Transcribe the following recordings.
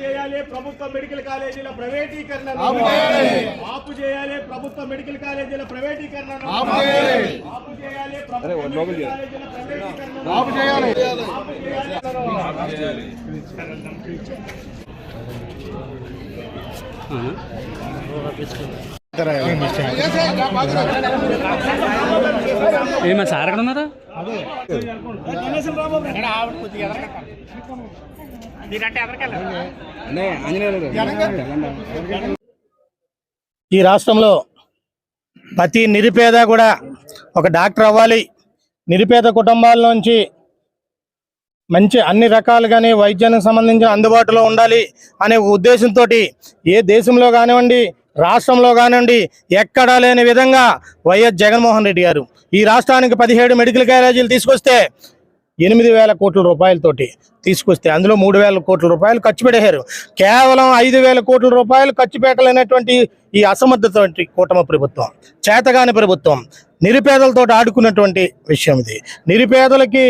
చేయాలి ప్రభుత్వ మెడికల్ కాలేజీల ప్రైవేటీకరణను ఆపు చేయాలి. ప్రభుత్వ మెడికల్ కాలేజీల ప్రైవేటీకరణను ఆపు చేయాలి. ప్రభుత్వ మెడికల్ కాలేజీల ప్రైవేటీకరణను ఆపు చేయాలి. ఆపు ఏమన్నా సార్ ఎక్కడ ఉన్నారా? ఈ రాష్ట్రంలో ప్రతి నిరుపేద కూడా ఒక డాక్టర్ అవ్వాలి. నిరుపేద కుటుంబాల నుంచి మంచి అన్ని రకాలుగానే వైద్యానికి సంబంధించిన అందుబాటులో ఉండాలి అనే ఉద్దేశంతో ఏ దేశంలో కానివ్వండి రాష్ట్రంలో కానివ్వండి ఎక్కడా లేని విధంగా వైఎస్ జగన్మోహన్ రెడ్డి గారు ఈ రాష్ట్రానికి పదిహేడు మెడికల్ కాలేజీలు తీసుకొస్తే ఎనిమిది వేల కోట్ల రూపాయలతోటి తీసుకొస్తే అందులో మూడు వేల కోట్ల రూపాయలు ఖర్చు పెట్టారు కేవలం ఐదు వేల కోట్ల రూపాయలు ఖర్చు పెట్టలేనటువంటి ఈ అసమర్థత కూటమి ప్రభుత్వం చేతగాని ప్రభుత్వం నిరుపేదలతో ఆడుకున్నటువంటి విషయం ఇది. నిరుపేదలకి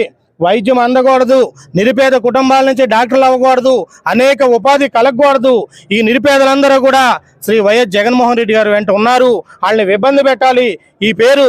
వైద్యం అందకూడదు నిరుపేద కుటుంబాల నుంచి డాక్టర్లు అవ్వకూడదు అనేక ఉపాధి కలగకూడదు. ఈ నిరుపేదలందరూ కూడా శ్రీ వైఎస్ జగన్మోహన్ రెడ్డి గారు వెంట ఉన్నారు. వాళ్ళని ఇబ్బంది పెట్టాలి. ఈ పేరు